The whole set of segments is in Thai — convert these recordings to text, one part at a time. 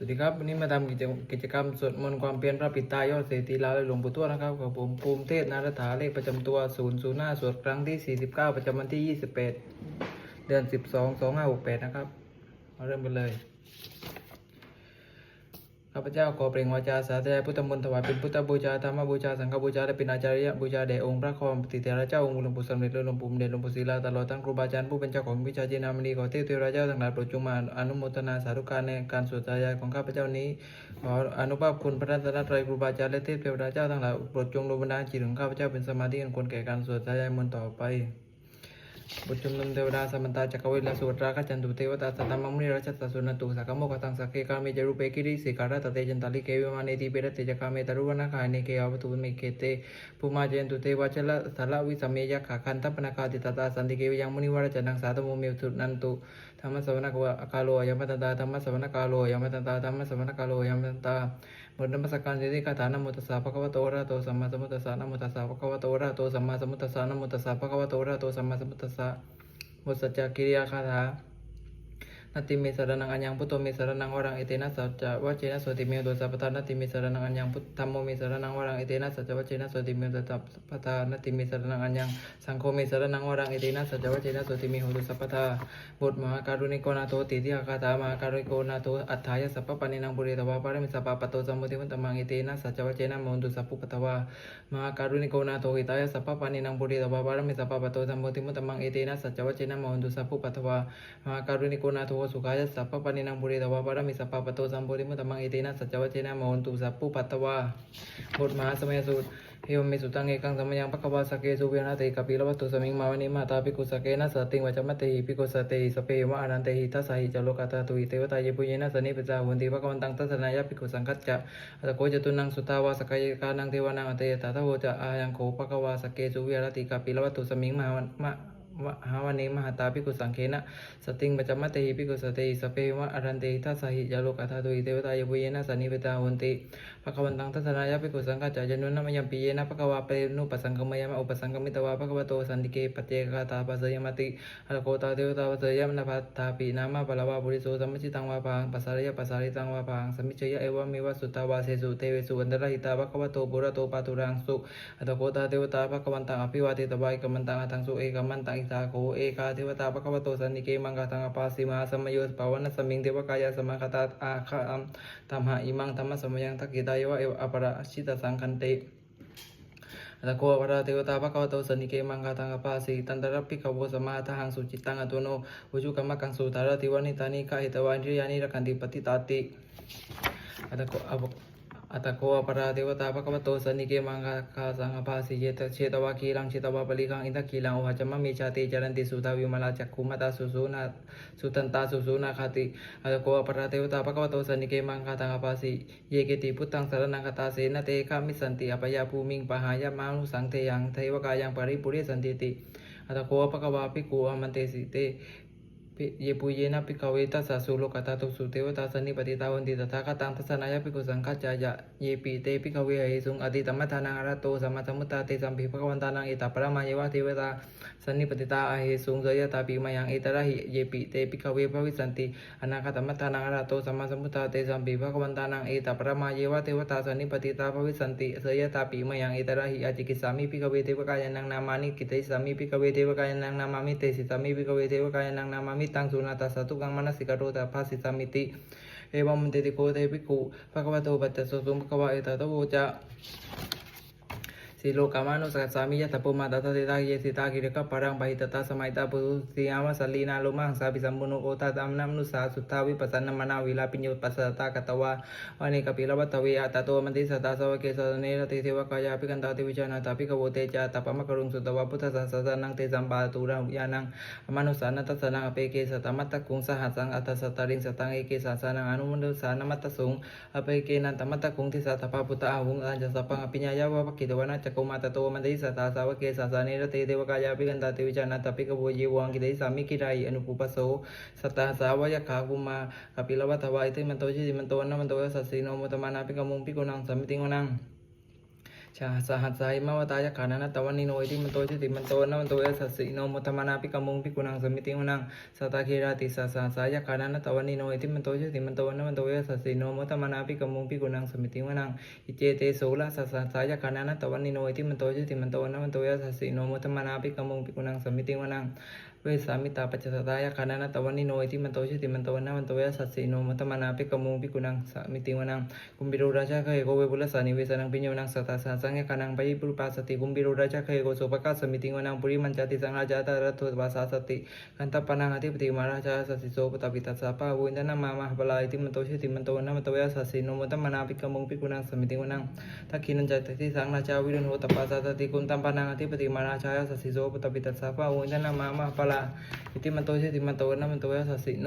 สวัสดีครับวันนี้มาทำกิจกิจกรรมสวดมนต์ความเพียรพระปิตายอดเศรษฐีลาวและหลวงปู่ทวดนะครับกับผมภูมิเทศนารถาเลขประจำตัว0 0 5สวดครั้งที่ 49 ประจำวันที่28เดือน 12 2568 นะครับ มาเริ่มกันเลย ข้าพเจ้าขอเปล่งวาจาสาธยายพุทธมนต์ถวายเป็นพุทธบูชาธรรมบูชาสังฆบูชาและเป็นอาจาริยบูชาแด่องค์พระคอมปฏิเทระเจ้าองค์หลวงปู่สำเร็จและหลวงปู่เด่นหลวงปู่ศิลาตลอดทั้งครูบาอาจารย์ผู้เป็นเจ้าของวิชาเจนามณีขอเทพเทวราเจ้าทั้งหลายโปรดจงมาอนุโมทนาสาธุการในการสวดสาธยายของข้าพเจ้านี้ขออนุภาพคุณพระรัตนตรัยครูบาอาจารย์และเทพเทวราเจ้าทั้งหลายโปรดจงดลบันดาลจิตของข้าพเจ้าเป็นสมาธิอันควรแก่การสวดสาธยายมนต์ต่อไป บุตรชุมนุมเทวดาสัมมันตาจักรวิลาสุตราคจันตุเทวตาสัตตมังมุนิราชตสุนันตุสักโมกตังสักเกกาเมจรูเปกิริสิการะตะเตจันตาลิเกวิมาเนติเปรตเตจกาเมตรุวนาคายเนเกอวตุเมเกเตภูมาเจนตุเทวชละสละวิสมเมยขาคันทัปนาคาติตตาสันติเกวิยังมุนิวรจันังสาธโมเมวสุนันตุธรรมสวนาคาโลยมตันตาธรรมสวนาคาโลยมตันตาธรรมสวนาคาโลยมตันตา บทนมัสการเจติคาถานะโมตัสสะภะคะวะโตอะระหะโตสัมมาสัมพุทธัสสะนะโมตัสสะภะคะวะโตอะระหะโตสัมมาสัมพุทธัสสะนะโมตัสสะภะคะวะโตอะระหะโตสัมมาสัมพุทธัสสะบทสัจจคิริยาคาถา นาติเมสรนังอัญญังพุทโธเมสรนังวรังเอเตนะสัจจะวะเจนะโสติเมโตสัพพทานาติเมสรนังอัญญังพุทธัมโมเมสรนังวรังเอเตนะสัจจะวะเจนะโสติเมโตสัพพทานาติเมสรนังอัญญังสังโฆเมสรนังวรังเอเตนะสัจจะวะเจนะโสติเมโหตุสัพพทาบทมหาการุณิโกนาโตติทิยคาถามหาการุณิโกนาโตอัฏฐายสัพพปานินังปุเรตวาปารมิสัพพปะโตสัมมุติวันตมังเอเตนะสัจจะวะเจนะโมหตุสัพพุปตวามหาการุณิโกนาโตหิตายสัพพปานินังปุเรตวาปารมิสัพพปะโตสัมมุติวันตมังเอเตนะสัจจะวะเจนะโมหตุสัพพุปตวามหาการุณิโกนาโตสุขายสัพพปนินังปุเรตวาปารมิสัพพะปโตสัมมุติวันตมังเอเตนะสัจจะวเจนะโมหตุสัพพุปัตตวาบทมหาสมัยสูตรเอวเมสุตังเอกังสมยังปะกวาสเกสุเวนะเตกปิลวัตตุสมิงมาวนิมาตาปิกุสเกนะสติงวัจมะเตหิปิกุสเตหิสเปวะอนันเตหิทัสสะหิจโลกาตาตุหิเทวตายปุเยนะสนิปจาวันติภะกวันตังทัสสนายะปิกุสังคัจจะอัตโกจตุนังสุตาวาสกายกานังเทวานังอเตตาทะโวจะอายังโขปะกวาสเกสุเวนะติกปิลวัตุสมิงมาวมะวะ หาวันนี้มหาตาพิกุสังเคนะสติงปัจจมัตเตหิพิกุสเตหิสเปวะอรันเตหิทัสหิยาโลกาธาตุอิเทวตายบุเยนะสันนิเวตาวันติ ภควันตังทัศนายะภิกขุสังฆาจายนุนะมยัมปิเยนะภควาเปนุปสังกมยามะอุปสังกมิตวาภควโตสันติเกปเจกาตาปัสสยมติอะรโกตาเทวตาปัสสยมนะภัตตาปินามะปะละวาปุริโสสัมมจิตังวาพังปัสสารยะปัสสาริตังวาพังสัมมิชยะเอวะเมวะสุตตาวาเสสุเทเวสุอันตรหิตาภควโตปุระโตปาตุรังสุอะรโกตาเทวตาภควันตังอภิวาเทตวายกมันตังอทังสุเอกมันตังอิสาโคเอกาเทวตาภควโตสันนิเกมังกาตังอปาสิมาสมโยสภาวนะสมิงเทวกายะสมคตาอาคาอัมตัมหะอิมังธรรมะสมยังทักกิตายวะเอวะอปราชิตสังคันเตตะโกวราเทวตาภะคะวะโตสนิเกมังคาตังกปาสิตันตระพิขโวสมาทหังสุจิตังอตุโนวุจุกรรมกังสุตารติวานิตานิกาหิตวานิยานิรักันติปฏิตาติอัตโกอ อัตโกอปราเทวตาภะคะวะโตสนิเกมังคาสังอปาสิเยตเชตวาคีลังเชตวาปลิกังอินทคีลังโอหะจมะมิชาติจรันติสุทาวิมลาจักขุมตาสุสุนาสุตันตาสุสุนาคาติอัตโกอปราเทวตาภะคะวะโตสนิเกมังคาตังอปาสิเยเกติพุทธังสารนังคตาเสนเตฆามิสันติอปยาภูมิงปหายะมานุสังเทยังเทวกายังปริปุริสันติติอัตโกวาปะกวาตุสุเทวตาสนิปติตาวันติตถาคตังทัสนายะปิกุสังฆจายะเยปิเตปิกเวเหสุงอมันเตสิเต ปรมาเยวะเทวตาสนิปติตาอเหสุงเสยตาปิมายังเอตระหิเยปิเตปิกเวภวิสันติอนาคตมัทานังอรโตสัมมาสัมพุทธาเตสัมภิภะวันตานังเอตปรมาเยวะเทวตาสนิปติตาภวิสันตังสุนัตสัตุกังมานาตาสตุกังมนสิกโรตาภาสิสามิติเอวัมเตติโกเทปิกุภะคะวะโตปัจจสุสุภะคะวะเอตตะโวจะ สิโลกามานุสัสสามิยะตะปุมาตัตะเตาเยสิตากิริกะปะรังปะหิตตาสมัยตาปุสิยามะสัลีนาโลมังสาปิสัมมุโนโอตาตัมนัมนุสาสุทธาวิปัสสนมนาวิลาปิญโยปัสสตากตวาวานิกปิลวัตตเวอะตโตมันติสตาสวะเกสะเนรติเทวกายาภิกันตาติวิจานาตาภิกโวเตจาตปมะกรุงสุตวะพุทธสัสสะนังเตสัมปาตุระยานังอมนุสานัตสนังอเปเกสตมัตตะกุงสหัสังอัตตสตาริงสตังเอเกสาสานังอนุมนุสานมัตตะสุงอเปเกนันตมัตตะกุงทิสัตถปาพุตตะอาหุงอัญจะสปังอภิญญายาวะภกิตวานะจักกุมาตโตมันติสตาสาวเกสาสานิรติเทวกายาภิกันตาติวิจานาตาภิกโวเยวังกิเตสามิกิไรอนุปุปโสสตาสาวยขากุมากปิลวัตถวายติมันโตชิติมันโตนมันโตสัสสีโนมุตมานาภิกมุงภิกุนังสัมมิติงกนัง ชชาสหัสสายมาวตายขานานัตตวันนิโนอิติมันโตชิติมันโตนะมันโตยสัสสิโนมุตมานาปิกมุงปิกุนังสมิติวนังสตาเคราติสาสาสายขานานัตตวันนิโนอิติมันโตชิติมันโตนะมันโตยสัสสิโนมุตมานาปิกมุงปิกุนังสมิติวนังอิเจเตโสละสาสาสายขานานัตตวันนิโนอิติมันโตชิติมันโตนะมันโตยสัสสิโนมุตมานาปิกมุงปิกุนังสมิติวนัง เวสามิตาปัจจตายคานานาตวันนิโนอิติมันโตชิติมันโตนะมันโตยสัสสิโนมัตมานาปิกมุงปิกุนังสามิติวนังกุมบิโรราชาเคยโกเวบุลสานิเวสนังปิญโยนังสัตตาสังยคานังปยิปุปาสติกุมบิโรราชาเคยโกโสปกัสมิติวนังปุริมันจติสังราชาตารัตถวาสาสติกันตปนังอธิปติมาราชาสัสสิโสปตปิตัสสะปะวุนทนามามหบลาอิติมันโตชิติมันโตวันโตยสัสสิโนมัตมานาปิกมุงปิกุนังสมิติวนังทักขินันจติสังราชาวิรุณโหตปาสาสติกุมตัมปนังอธิปติมาราชาสัสสิโสปตปิตัสสะปะวุนทนามามหบลาอิติมันโตติมันตนะมันโตยสัสสิโนโมตมานาปิกมุงปิกุนังสมิติวนังปัจจิมันจติสังราชาวิรูปโกปัสสตินาคานังอธิปติมาราชาสัสสิโสปตตปิตัสสะปะวุนทนามามหาอิติมันโตชิติมันนะมันโตยสัสสิโนโมานาปิกมุงปิกุนังสมิติวนังอุตรัญจติสังรายคานังอธิปติมาราชาสติโสปตปิตัสสะปะวุนทนามามหพลาอิติมันโตชิติมันโตนะมันโตยสัสสิโน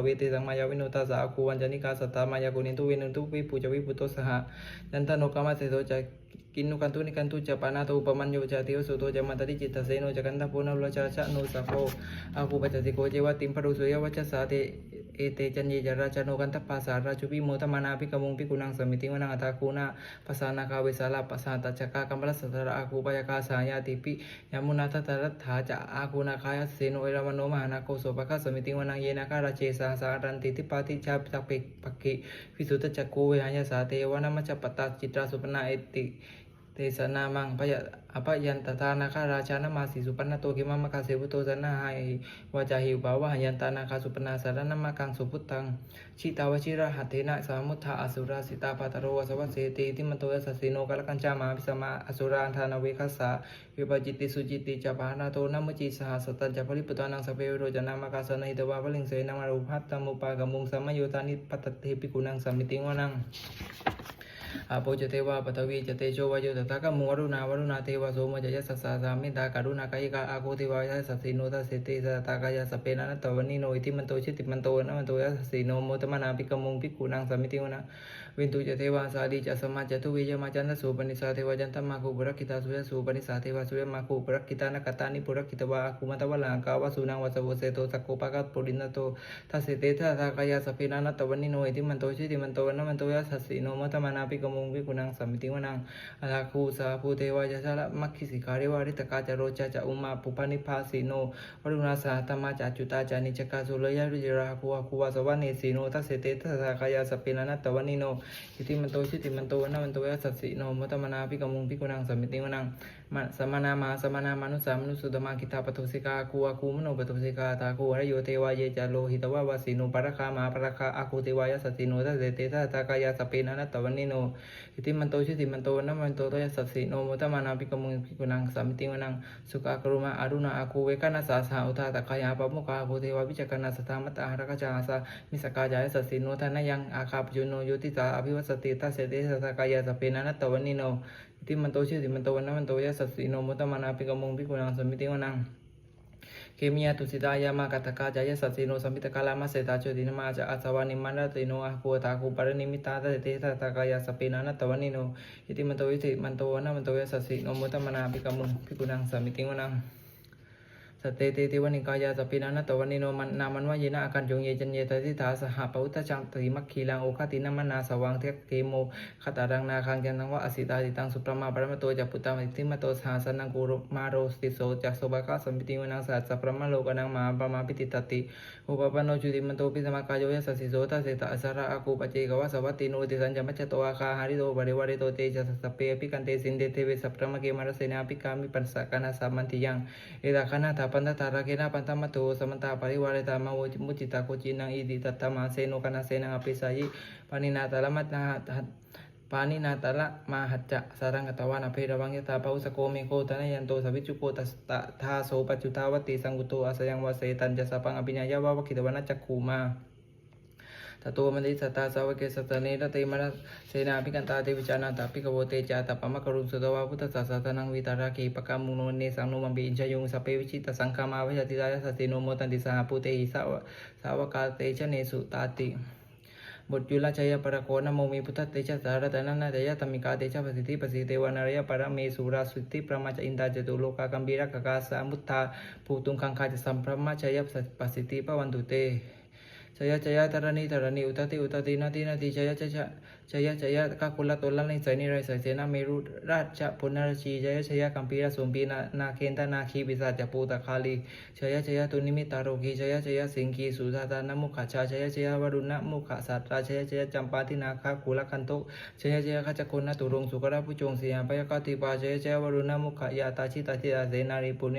เตมหาราชาสมตาจตุโรติสาทันทัลลมนาตังโสวันเนกปิลวัฏเวติสังมายาวินุตาสาคูวันจานิกาสตตามายากุนิทุเวนุทุวิปุจวิปุตโตสหนันทโนกามาเสโตจกินุกันตุนิกันตุจปานาโตอุปมัญโยจติโสจักนตปุณุลชาชะโนสัพโพอาคูปัจจติโกเจวะติมปรุสุยวัชสาเตเอเตจันเยจราชโนกันตปัสสาราชุปิโมตมานาปิกมุงปิกุนังสมิติวนังอัตาคูนาปัสสานาคาเวสาลาปัสสาตจักกากัมปะสัตระอาคูปยากาสายาติปิยมุนาทตรัตถาจะอาคูนาคายเสโนเอรามโนมหานาโกโสปะคะสมิติวนังเยนาคาราเชสาสารันติติปาติชาปิตเปกปะกิวิสุตจักโกเวหายาสาเทวนามัจจปตาจิตราสุปนาเอติ เทสนามังพยะอภยันตตานาคาราชานามาสีสุปนโตกิมามะคาเสวุโตสนาหายวาจาหิวบาวะหยันตานาคาสุปนาสารนามากังสุพุตังชิตาวชิระหัตเทนะสามุทธาอสุราสิตาปาตโรวสวัสเสติติมันโตยสัสสิโนกะลกัญจามาพิสมาอสุราธานเวคัสสะวิปจิตติสุจิตติจัปานาโตนัมจิสหสตัญจปริปุตานังสเปวโรจนามากาสนหิตวาภลิงเสนามารุภัตตมุปากมุงสัมมโยตานิปัตตเทปิกุนังสัมมิติงวนัง อาโปจเทวาปตวีจเตโชวายโยตถาคมุวรุณาวรุณาเทวาโสมจยสัสสะสามิตาการุณากายกาอาโคเทวายสัสสิโนทัสเสติสตากายสเปนะนัตตวันิโนอิติมันโตชิติมันโตนะมันโตยสัสสิโนโมตมนาปิกมุงปิกุนังสมิติวนะ วินตุจเทวาสาดีจะสมาจตุวิยมาจันทสุปนิสาเทวจันตมาคุปรักขิตาสุยสุปนิสาเทวาสุยมาคุปรักขิตานกตานิปุรักขิตวาคุมาตวลังกาวสุนังวสวเสโตสักโกปะกัตปุรินโตทัสเตทะทากายาสเปนะนัตวันิโนอิติมันโตชิติมันโตวันะมันโตยสัสสิโนโมตมานาปิกมุงปิกุนังสัมมิติวนังอาลาคูสาภูเทวายาชาละมัคคิสิกาเรวาริตกาจะโรจจาอุมาปุปานิพาสีโนวรุณาสาธรรมาจาจุตาจานิจกาสุเลยารุจิราคูวาคูวาสวานิสีโนทัสเสเตทัสสะกายาสเปนานัตตวันิโนอิติมันโตชิติมันโตนะมันโตยสัสสิโนมัตมนาปิกมุงปิกุนังสมิติวนังมาสมนามาสมนามานุสามุสุตมากิตาปทุสิกาคูวาคูมโนปทุสิกาตาคูวรโยเทวายจาโลหิตวาวาสีโนประคามาประคาอาคูเทวายสัสสิโนทัสเสเตทัสสะกายาสเปนานัตตวันนิโนอิติมันโตชิติมันโตนะมันโตโตยสัสสิโนมุตมานาปิกมุงปิกุนังสมิติวนังสุขากรุมาอารุณาอาคูเวกานาสาสาอุทาตะกายาปมุกาภูเทวาวิจกนาสตามตาหรกจาสามิสกาจายสัสสิโนทานายังอาคาปจุโนโยติตาอภิวัสติทัสเสเตสตกายาสเปนานัตตวันนิโนอิติมันโตชิติมันโตวันะมันโตยสัสสิโนมุตมานาปิกมุงปิกุนังสมิติวนังเคมียตุสิตายามากตกาจายสัสสิโนสมิตกาลามาเสตาโชตินมาจาอาสวานิมันติโนอาคูตาคูปารนิมิตาตเตตตากายาสเปนานัตวันนิโนอิติมันโตวิติมันโตวันะมันโตยสัสสิโนมุตมานาปิกมุงปิกุนังสมมิติวนัง สเตติติวันิกายาสปินานัตวันิโนมันนามันวายนะอาการจงเยจันเยตติถาสหปอุตจังติมัคคีลังโอคตินามันนาสวังเทกเกโมคตารังนาคังจันทังวะอสิตาติตังสุปรมาปรมโตจัปุตตามิติมโตสหสนังกุรุมาโรสติโสจักโสบากาสมิติวนังสัจสปรมาโลกนังมาปรมาปิติตติอุปปันโนจุติมันโตปิสมากายโยยสสิโสตัสเสตอสระอากูปเจกวะสวัตติโนติสัญจมัจจโตอาคาหาริโตบริวาริโตเตจัสสเปปิกันเตสินเดเทเวสัพพมเกมารเสนาปิกามิปัสสะกานาสามันติยังเอตาคณาถาปันตตาระเกนาปันธรรมโตสมันตาปริวารตามาวมุจิตาโคจินังอิดิตัตตมาเสโนกนาเสนังอภิสัยปานินาตาลมัตนาหัตปานินาตาละมาหัจจะสารังกตวานาเพรวังยตาปะอุสโกเมโคตนะยันโตสวิจุโกตัสตะทาโสปัจจุตาวติสังกุโตอาสยังวาเสตันจะสปังอภิญญาวะวะคิตวนาจักขูมา ตโตมันติสัตตาสาวกเกสัตตเนรเตมะเสนาภิกันตาเตวิจานาตาภิกโวเตจาตปะมะกรุงสุตวาพุทธศาสตนังวิตาราคีปะกามุโนเนสังโนมัมปิอินชยงสเปวิชิตสังฆามาวิชติตายสติโนโมตันติสหปุเตหิสาวสาวกาเตชะเนสุตาติบทยุลชัยปรโกนโมมีพุทธเตชะสารตนันนาเตยะธรรมิกาเตชะปสิทธิปสิเทวานารยปรเมสุราสุทธิประมาจอินทาจตุโลกากัมบีรกกาสามุทธาภูตุงคังคาจสัมพรหมชัยปสิทธิปวันตุเต ชยชยตรณีตรณีอุตติอุตตินาทีนาทีชยชยชยชยกาคุลตุลันลิสนิไรสเสนาเมรุราชพุนรชีชยชยกัมพีรสุมปีนานาเคนตนาคีปิศาจปูตคาลีชยชยตุนิมิตาโรกีชยชยสิงคีสุธาตานมุขชาชยชยวรุณมุขสัตราชยชยจัมปาทินาคาคุลคันโตชยชยขจกุณตุรงสุกราผู้จงเสียปยกติปาชยชยวรุณมุขยาตาชิตาชิตาเสนารีปุเน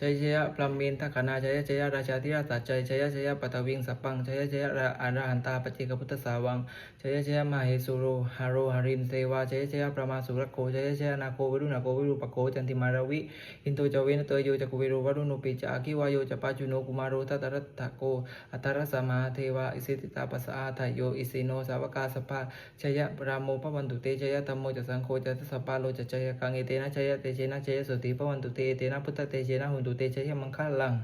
ชัยวะเจยเจยตารณินติสัทธาเจยเจยมังคารัญญาภวเกเจยเจยวรุณยักเขเจยเจยรักเสสุรชุพุชะเตชาจยเจยพราจยเจชาธิราชจยเจยเจยปัตวิงสัพพังจยเจยอารหันตาปฏิกพุทธสาวังจยเจยมเหสุโรหาโรหรินเทวาจยเจยประมาสุรโกจยเจยนาโควิรุณโควิรูปโกจันติมาราวิอินโตจเวนเตโยจักวิโรวรุณุปิจาคิวายโยจปาจุโนกุมารโรทัตรัตถโกอัตรสมาเทวาอิสิติตาปัสสาทายโยอิสิโนสาวกาสภาชยะปราโมปวันตุเตชยะธรรมโมจสังโฆจตสปาโลจจยกังเอเตนะชยะเตเชนะชยะสุติปวันตุเตเตนะพุทธเตเชนะหุนตุเตชยมังคลัง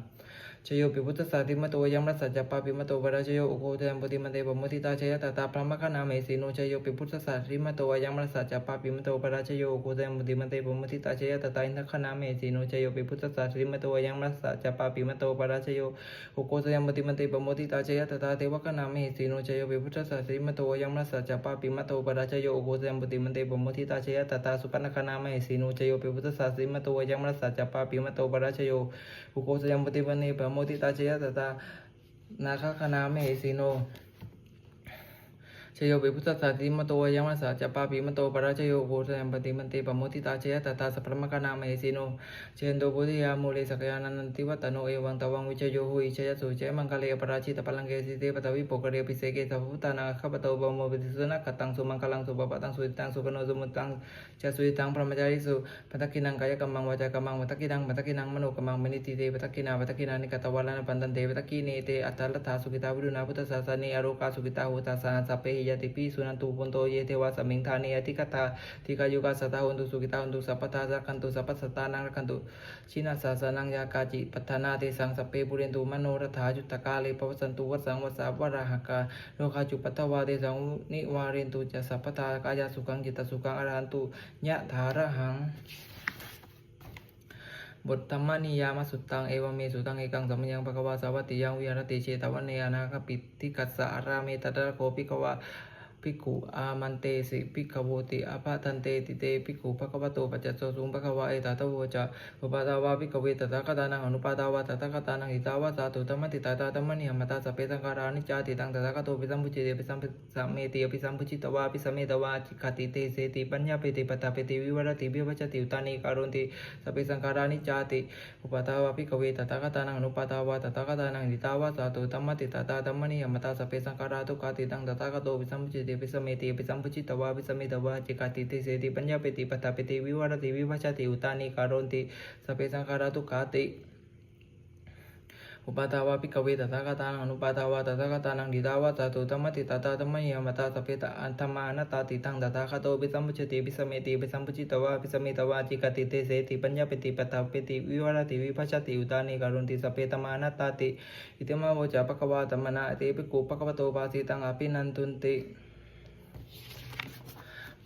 ชโยปิพุทธสาธิมโตยังรัสสัจปาปิมโตวราชโยอุโกเทมปฏิมันเตปมุทิตาชยตตาพระมคณาเมสีโนชโยปิพุทธสาธิมโตยังรัสสัจปาปิมโตวราชโยอุโกเทมปฏิมันเตปมุทิตาชยตตาอินทคณาเมสีโนชโยปิพุทธสาธิมโตยังรัสสัจปาปิมโตวราชโยอุโกเทมปฏิมันเตปมุทิตาชยตตาเทวคณาเมสีโนชโยปิพุทธสาธิมโตยังรัสสัจปาปิมโตวราชโยอุโกเทมปฏิมันเตปมุทิตาชยตตาสุปนคณาเมสีโนชโยปิพุทธสาธิมโตยังรัสสัจปาปิมโตวราชโยอุโกเทมปฏิมันเตปมุทิตาชยต ชโยปิพุทธสาติมโตยังมัสสะจะปาปิมโตปราชโยโกสยมปฏิมันเตปมุติตาเชยตตาสัพพมคณามหิสิโนเชนโตปุถิยามูเลสกยานันติวัตโนเอวังตวังวิชโยหุอิชยสุเจมังคเลปราชิตปลังเกสิเตปตวิปกเรปิเสเกสัพพุตานาคปโตบโมปิสุนักตังสุมังคลังสุปปตังสุตังสุขโนสุมุตังจะสุตังพรหมจาริสุปัตกินังกายกัมมังวาจากัมมังปัตกินังปัตกินังมโนกัมมังมณิติเตปัตกินาปัตกินานิกตวาลานะปันตันเตปัตกิเนเตอัตตลัทาสุขิตาวิรุณาพุทธศาสนีอโรกาสุขิตาหุตาสาสัพเพยติปิสุนันตุปุนโตเยเทวาสมิงธานีอธิกตาทิกายุกาสตาหุนตุสุขิตาหุนตุสัพพทาสักขันตุสัพพสตานังรักขันตุชินาสาสนังยากาจิปัฏนาเตสังสเพปุเรนตุมโนรัฐาจุตตกาเลปวสันตุวัสสังวัสสาวราหกาโลคาจุปัตตวาเตสังนิวาเรนตุจะสัพพทากายสุขังจิตตสุขังอรหันตุยะถาระหัง บทธรรมนิยามสุตตังเอวเมสุตังเอกังสัมยังปะกวาสาวัตติยังวิหารติเชตวันเนยนาคปิติกัสสะอาราเมตตะโคปิกวา ภิกขุอามันเตสิภิกขโวติอาภาทันเตติเตภิกขุภควโตปัจจโสสุงภควาเอตตะโวจะอุปาทาวาภิกขเวตตะคตานังอนุปาทาวาตตะคตานังหิตาวาสาตุธรรมติตาตาธรรมนิยมตาสพเพสังขารานิจาติตังตถาคโตปิสัมพุจิเตปิสัมสัมเมติอภิสัมพุจิตวาปิสัมเมตวาจิกขติเตเสติปัญญาเปติปตาเปติวิวรติวิวัจติอุตานิการุนติสพเพสังขารานิจาติอุปาทาวาภิกขเวตตะคตานังอนุปาทาวาตตะคตานังหิตาวาสาตุธรรมติตาตาธรรมนิยมตาสพเพสังขาราทุกาติตังตถาคโตปิสัมพุจิเตปิสมเมติปิสัมพุจิตวาปิสมเมตวาจิกขติเตเสติปัญญาเปติปัตตาเปติวิวารติวิวัจติอุตานิการุนติสพเพสังขาราทุกขาติอุปาทาวาปิกเวตถาคตานังอุปาทาวาตถาคตานังดิตาวาสาตุธรรมติตาตาธรรมยมตาสพเพตอันธรรมานตาติตังตถาคโตปิสัมพุชติปิสมเมติปิสัมพุจิตวาปิสมเมตวาจิกติเตเสติปัญญาปิติปัตตาเปติวิวรติวิภัชติอุตานิการุนติสพเพตมานตาติอิติมาโวจาปะคะวาตมนาเตปิกุปะคะวะโตปาสิตังอภินันตุนติ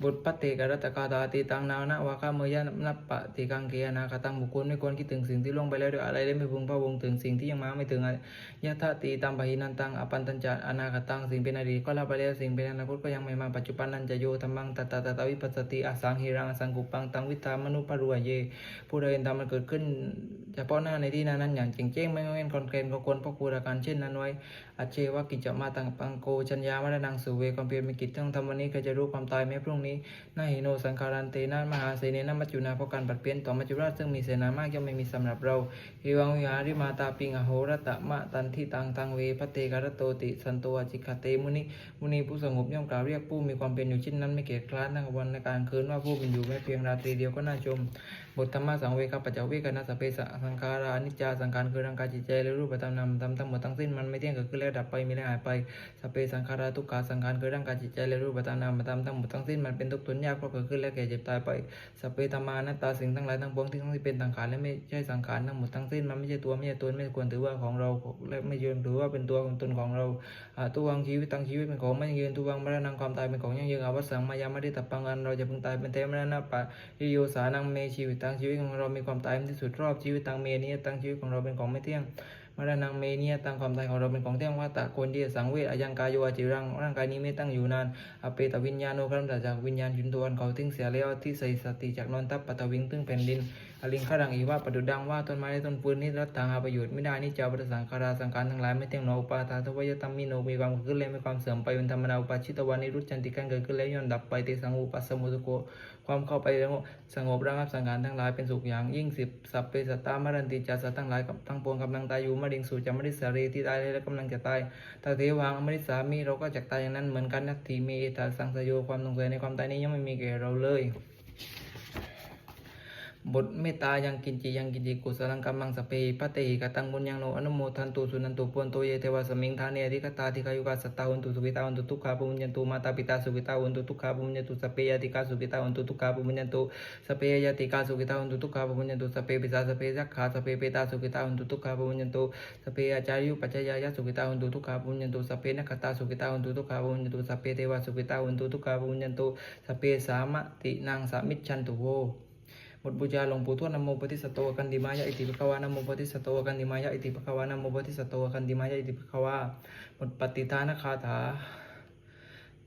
บุตรปฏิกรัตกาตาติตังนาวนะวาคาเมยะนับปะติกังเกียนาคตังบุคคลไม่ควรคิดถึงสิ่งที่ล่วงไปแล้วด้วยอะไรได้ไม่พึงพะวงถึงสิ่งที่ยังมาไม่ถึงยะทะตีตามปะหินันตังอปันตัญจะอนาคตังสิ่งเป็นอดีตก็ละไปแล้วสิ่งเป็นอนาคตก็ยังไม่มาปัจจุบันนันจะโยธรรมังตตาตตาวิปัสสติอสังหิรังอสังกุปังตังวิตามนุปรวยเยผู้ใดเห็นธรรมมันเกิดขึ้นฉพาะหน้าในที่นั้นนั้นอย่างจริงเจ้งไม่เว้นคอนเกรนก็ควรพระครูราการเช่นนั้นไว้ อาเชวะกิจจะมาตังปังโกชัญญามรณังสุเวความเพียรมีกิจต้งทำวันนี้ใครจะรู้ความตายแม้พรุ่งนี้นาหิโนสังขารันเตนะมหาเสนนะมัจจุนาพการปัดเปลี่ยนต่อมัจจุราชซึ่งมีเสนามากย่อมไม่มีสำหรับเราเอวังวิหาริมาตาปิงอโหรตะมะตันทิตังตังเวพเตการโตติสันโตอจิกขเตมุนิมุนีผู้สงบย่อมกล่าวเรียกผู้มีความเป็นอยู่เช่นนั้นไม่เกียจคร้านในวันในการคืนว่าผู้เป็นอยู่แม้เพียงราตรีเดียวก็น่าชมบทธรรมะสังเวคปัจจเวกนะสพเพสะสังขารานิจจาสังขารคือร่างกายจิตใจและรูปธรรมนามธรรมทั้งหมดทั้งสิ้นมันไม่เที่ยงเกิดขึ้นแล้วดับไปมีแล้วหายไปสเพสังขาราทุกขาสังขารคือร่างกายจิตใจและรูปธรรมนามธรรมทั้งหมดทั้งสิ้นมันเป็นทุกข์ทนยากเพราะเกิดขึ้นแล้วแก่เจ็บตายไปสเพธรรมานัตตาสิ่งทั้งหลายทั้งปวงที่ทั้งที่เป็นสังขารและไม่ใช่สังขารทั้งหมดทั้งสิ้นมันไม่ใช่ตัวไม่ใช่ตนไม่ควรถือว่าของเราและไม่ยืนถือว่าเป็นตัวของตนของเราตัววังชีวิตตั้งชีวิตเป็นของไม่ยืนตัววังมรณะความตายเป็นของยั่งยืนอวสังมายาไม่ได้ตับปังกันเราจะพึงตายเป็นเทมรณะปะริโยสานังเมชีวิตตั้งชีวิตของเรามีความตายเป็นที่สุดรอบชีวิตตั้งเมนี้ตั้งชีวิตของเราเป็นของไม่เที่ยง มรณะเมเนียตั้งความตายของเราเป็นของเที่ยงว่าตะคนที่สังเวชอายังกายโยอาจิรังร่างกายนี้ไม่ตั้งอยู่นานอเปตวิญญาณโนครัมจากวิญญาณชุนตัวเขาทิ้งเสียแล้วที่ใส่สติจากนอนทับปัตวิงตึงแผ่นดินอลิงขรังอีว่าประดุดังว่าต้นไม้และต้นฟืนนี่รัตถางหาประโยชน์ไม่ได้นี่เจ้าประสังขาราสังขารทั้งหลายไม่เที่ยงโนอุปาทาทวยตัมมิโนมีความขึ้นแล้วมีความเสื่อมไปเป็นธรรมดาอุปาชิตวันนิรุจันติกันเกิดขึ้นแล้วย่อมดับไปเตสังอุปัสสมุตโก ความเข้าไปสงบระงับสังขารทั้งหลายเป็นสุขอย่างยิ่งสิบสัพเพสัตตามรันติจัสทั้งหลายกับทั้งปวงกำลังตายอยู่มะเร็งสู่จะมริสารีที่ตายแล้วและกำลังจะตายตาเทวังอมริสามีเราก็จะตายอย่างนั้นเหมือนกันนักทีเมตาสังสยโยความสงสัยในความตายนี้ยังไม่มีแก่เราเลย บทเมตตายังกินจิยังกินจิกุศลังกัมมังสเปพระเตหิกตังบุญยังโนอนุโมทันตุสุนันตุปวนโตเยเทวสมิงทาเนอธิกตาธิกายุกาสตาหุนตุสุกิตาหุนตุทุกขาปุญญันตุมาตาปิตาสุกิตาหุนตุทุกขาปุญญันตุสเปยติกาสุกิตาหุนตุทุกขาปุญญันตุสเปยติกาสุกิตาหุนตุทุกขาปุญญันตุสเปปิตาสเปยักขาสเปเปตาสุกิตาหุนตุทุกขาปุญญันตุสเปอาจายุปัจจยายสุกิตาหุนตุทุกขาปุญญันตุสเปนักตาสุกิตาหุนตุทุกขาปุญญันตุสเปเทวสุกิตาหุนตุทุกขาปุญญันตุสเปสามตินางสามิจฉันตุโว บทบูชาหลวงปู่ทวดนโมปฏิสตโตกันดิมายะอิติภควานโมปฏิสตโตกันดิมายะอิติภควานโมปฏิสตโตกันดิมายะอิติภควาบทปฏิทานคาถา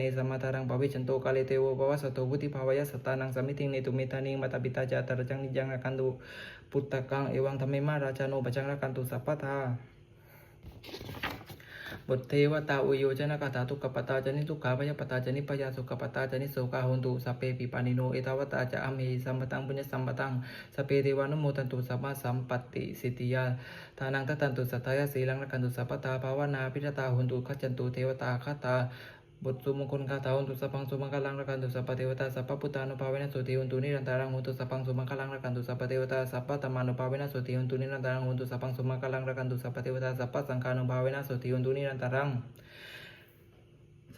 ารามิกาตานสมาจติสานิกมาจอิสระสัพพนพุทธาสุกิตาปวันตุเตชะลาปุจาเยปิตาอันตสัมภวตังเทตจาตาตะโปปวาติกานิจานิกังธรรมวรังปฏิจเตสัมเปวิตุกัสสะกรุนตุสังฆยังสาสัตราจปุกลาสังโฆหุนตุสัมมโคอัตายะจาหิตายะจาอเมรกันตุสตัมโมสเปปิตัมมจาริโนวุติงสปาปุโนยมอัตเมยะปะเวทิเตปัสสนาวันตุสเปปิปานิโนพุทธศาสเนสัมมาทารังปะเวชันโตกาเลเตโวปวัสสโตวุติภาวยะสตานังสมิติงเนตุเมตานิงมัตตปิตาจาตระจังนิจังอากันตุปุตตะกังเอวังธรรมมาราชาโนปจังรักันตุสัพพทาบทเทวตาอุโยจนะกตาทุกขปตาจนิทุกขาพยปตาจนิพยาสุขปตาจนิโสกาหุนตุสัพเพปิปานิโนเอตาวตาจะอเมหิสัมปตังปุญญสัมปตังสัพเพเทวานุโมทันตุสัมมาสัมปติสิทธิยาทานังทัตตันตุสัทธายาสีลังรักันตุสัพพตาภาวนาพิรตาหุนตุขจันตุเทวตาคตา บทสุมงคลคาถาอุตุสัพพังสุมังคลังรักันตุสัพพเทวตาสัพพพุทธานุภาเวนะสุติหุนตุนิรันตารังหุตุสัพพังสุมังคลังรักันตุสัพพเทวตาสัพพธรรมานุภาเวนะสุติหุนตุนิรันตารังหุตุสัพพังสุมังคลังรักันตุสัพพเทวตาสัพพสังฆานุภาเวนะสุติหุนตุนิรันตารัง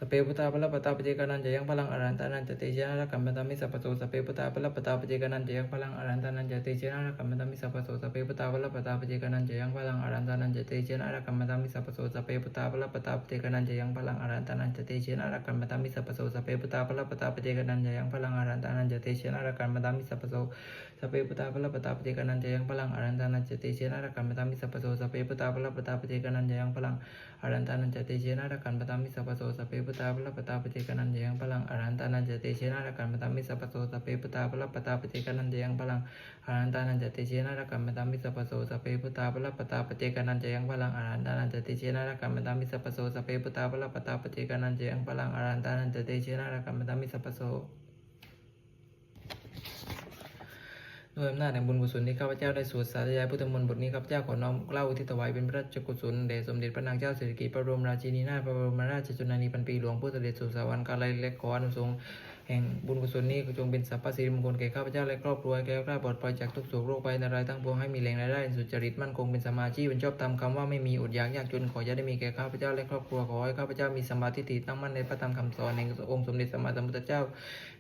สเปพุตาพละปตาปเจกานันจะยังพลังอรันตานันจะเตจนะรักกัมมตามิสัพพโสสเปพุตาพละปตาปเจกานันจะยังพลังอรันตานันจะเตจนะรักกัมมตามิสัพพโสสเปพุตาพละปตาปเจกานันจะยังพลังอรันตานันจะเตจนะรักกัมมตามิสัพพโสสเปพุตาพละปตาปเจกานันจะยังพลังอรันตานันจะเตจนะรักกัมมตามิสัพพโสสเปพุตาพละปตาปเจกานันจะยังพลังอรันตานันจะเตจนะรักกัมมตามิสัพพโสสเปพุตาพละปตาปเจกานันจะยังพลังอรันตานันจะเตจนะรักกัมมตามิสัพพโสสเปพุตาพละปตาปเจกานันจะยังพลัง อรันตานันจะเตจนะรักกัมมตามิสัพพโสสเปพุตาพลปตาปเจกานันเจะยังพลังอรันตานันจะเตจนะรักกัมมตามิสัพพโสสเปพุตาพลปตาปเจกานันเจะยังพลังอรันตานันจะเตจนะรักกัมมตามิสัพพโสสเปพุตาพลปตาปเจกานันเจะยังพลังอรันตานันจะเตจนะรักกัมมตามิสัพพโสสเปพุตาพลปตาปเจกานันเจะยังพลังอรันตานันจะเตจนะรักกัมมตามิสัพพโส ด้วยอำนาจแห่งบุญกุศลที่ข้าพเจ้าได้สวดสาธยายพุทธมนต์บทนี้ข้าพเจ้าขอน้อมเล่าอุที่ถวายเป็นพระราชกุศลแด่สมเด็จพระนางเจ้าสิริกิติ์พระบรมราชินีนาถพระบรมราชชนนีพันปีหลวงผู้เสด็จสู่สวรรคาลัยและขออนุสงส์แห่งบุญกุศลนี้จงเป็นสัพพสิริมงคลแก่ข้าพเจ้าและครอบครัวแก้วกล้าปลอดภัยจากทุกโศกโรคภัยนรายทั้งปวงให้มีแหล่งรายได้สุจริตมั่นคงเป็นสมาชีพเป็นชอบตามคำว่าไม่มีอดอยากยากจนขออย่าได้มีแก่ข้าพเจ้าและครอบครัวขอให้ข้าพเจ้ามีสมาธิตั้งมั่นในพระธรรมคำสอนแห่งองค์สมเด็จสัมมาสัมพุทธเจ้า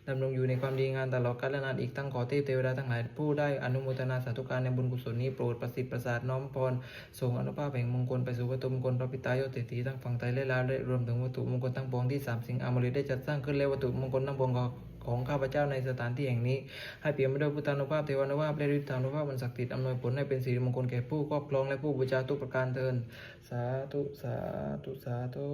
ดำรงอยู่ในความดีงานตลอดกาลนานอีกทั้งขอเทพเทวดาทั้งหลายผู้ได้อนุโมทนาสาธุการในบุญกุศลนี้โปรดประสิทธิ์ประสาทน้อมพรส่งอนุภาพแห่งมงคลไปสู่วัตถุมงคลพระปิตายอดเศรษฐีทั้งฝั่งไทยและลาวและรวมถึงวัตถุมงคลทั้งปวงที่สามสิงอามฤตได้จัดสร้างขึ้นและวัตถุมงคลทั้งปวงของของข้าพเจ้าในสถานที่แห่งนี้ ให้เปี่ยมไปด้วยพุทธานุภาพเทวานุภาพและฤทธานุภาพมันศักดิ์สิทธิ์อำนวยผลให้เป็นสิริมงคลแก่ผู้ครอบครองและผู้บูชาทุกประการเทินสาธุสาธุสาธุ